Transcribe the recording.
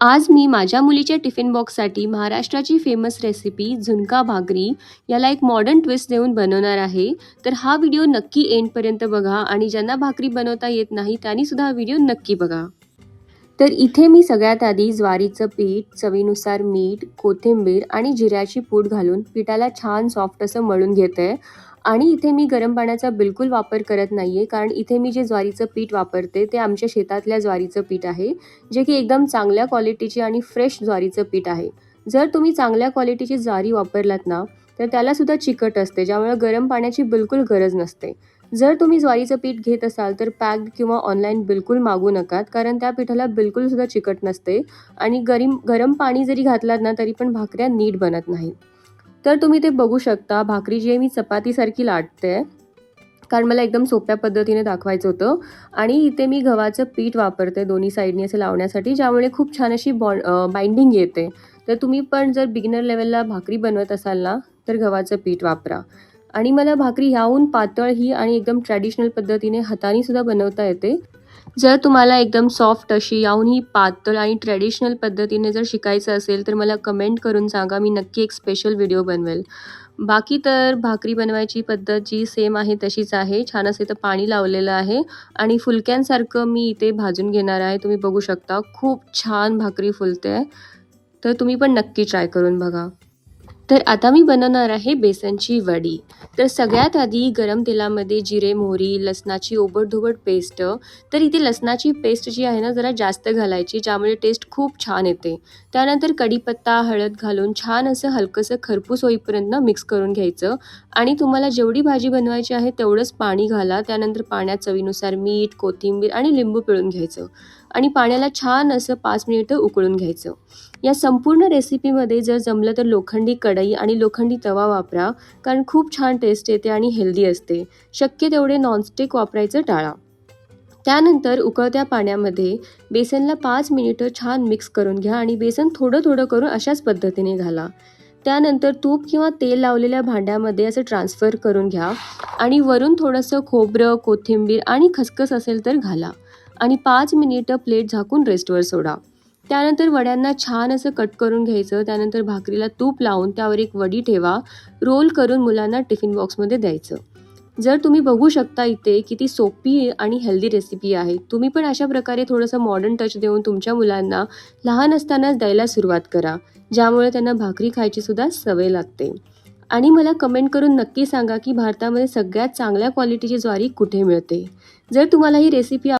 आज मी माझ्या मुलीच्या टिफिन बॉक्ससाठी महाराष्ट्राची फेमस रेसिपी झुणका भाकरी याला एक मॉडर्न ट्विस्ट देऊन बनवणार आहे. तर हा व्हिडिओ नक्की एंडपर्यंत बघा आणि ज्यांना भाकरी बनवता येत नाही त्यांनी सुद्धा हा व्हिडिओ नक्की बघा. तर इथे मी सगळ्यात आधी ज्वारीचं पीठ चवीनुसार मीठ कोथिंबीर आणि जिऱ्याची पूड घालून पिठाला छान सॉफ्ट असं मळून घेते. आणि इथे मी गरम पाण्याचा बिलकुल वापर करत नाही आहे कारण इथे मी जे ज्वारीचं पीठ वापरते ते आमच्या शेतातल्या ज्वारीचं पीठ आहे जे की एकदम चांगल्या क्वालिटीचे आणि फ्रेश ज्वारीचं पीठ आहे. जर तुम्ही चांगल्या क्वालिटीची ज्वारी वापरलात ना तर त्यालासुद्धा चिकट असते ज्यामुळे गरम पाण्याची बिलकुल गरज नसते. जर तुम्ही ज्वारीचं पीठ घेत असाल तर पॅक्ड किंवा ऑनलाईन बिलकुल मागू नकात कारण त्या पिठाला बिलकुलसुद्धा चिकट नसते आणि गरम गरम पाणी जरी घातलात ना तरी पण भाकऱ्या नीट बनत नाहीत. तर तुम्ही ते बघू शकता. भाकरी जी आहे मी चपातीसारखी लाटते. कारण मला एकदम सोप्या पद्धतीने दाखवायचं होतं. आणि इथे मी गव्हाचं पीठ वापरते दोन्ही साईडने असं लावण्यासाठी ज्यामुळे खूप छान अशी बॉ बाइंडिंग येते. तर तुम्ही पण जर बिगिनर लेवलला भाकरी बनवत असाल ना तर गव्हाचं पीठ वापरा. आणि मला भाकरी ह्याहून पातळ ही आणि एकदम ट्रॅडिशनल पद्धतीने हाताने सुद्धा बनवता येते. जर तुम्हाला एकदम सॉफ्ट अशी याहूनही पातळ आणि ट्रॅडिशनल पद्धतीने जर शिकायचं असेल तर मला कमेंट करून सांगा. मी नक्की एक स्पेशल व्हिडिओ बनवेल. बाकी तर भाकरी बनवायची पद्धत जी सेम आहे तशीच आहे. छान असं इथं पाणी लावलेलं आहे. आणि फुलक्यांसारखं मी इथे भाजून घेणार आहे. तुम्ही बघू शकता खूप छान भाकरी फुलते. आहे तर तुम्ही पण नक्की ट्राय करून बघा. तर आता मी बनवणार आहे बेसनची वडी. तर सगळ्यात आधी गरम तेलामध्ये जिरे मोहरी लसणाची ओबडधोबड पेस्ट तर इथे लसणाची पेस्ट जी आहे ना जरा जास्त घालायची ज्यामुळे टेस्ट खूप छान येते. त्यानंतर कढीपत्ता हळद घालून छान असं हलकंसं खरपूस होईपर्यंत मिक्स करून घ्यायचं. आणि तुम्हाला जेवढी भाजी बनवायची आहे तेवढंच पाणी घाला. त्यानंतर पाण्यात चवीनुसार मीठ कोथिंबीर आणि लिंबू पिळून घ्यायचं. आणि पाण्याला छान असं पाच मिनिटं उकळून घ्यायचं. या संपूर्ण रेसिपीमध्ये जर जमलं तर लोखंडी कढई आणि लोखंडी तवा वापरा कारण खूप छान टेस्ट येते आणि हेल्दी असते. शक्य तेवढे नॉनस्टिक वापरायचं टाळा. त्यानंतर उकळत्या पाण्यामध्ये बेसनला पाच मिनिटं छान मिक्स करून घ्या आणि बेसन थोडं थोडं करून अशाच पद्धतीने घाला. त्यानंतर तूप किंवा तेल लावलेल्या भांड्यामध्ये असं ट्रान्सफर करून घ्या आणि वरून थोडंसं खोबरं कोथिंबीर आणि खसखस असेल तर घाला. आणि पाच मिनिटं प्लेट झाकून रेस्टवर सोडा. त्यानंतर वड्यांना छान असं कट करून घ्यायचं. त्यानंतर भाकरीला तूप लावून त्यावर एक वडी ठेवा. रोल करून मुलांना टिफिन बॉक्समध्ये द्यायचं. जर तुम्ही बघू शकता इथे किती सोपी आणि हेल्दी रेसिपी आहे. तुम्ही पण अशा प्रकारे थोडंसं मॉडर्न टच देऊन तुमच्या मुलांना लहान असतानाच द्यायला सुरुवात करा. ज्यामुळे त्यांना भाकरी खायची सुद्धा सवय लागते. आणि मला कमेंट करून नक्की सांगा की भारतामध्ये सगळ्यात चांगल्या क्वालिटीची ज्वारी कुठे मिळते? जर तुम्हाला ही रेसिपी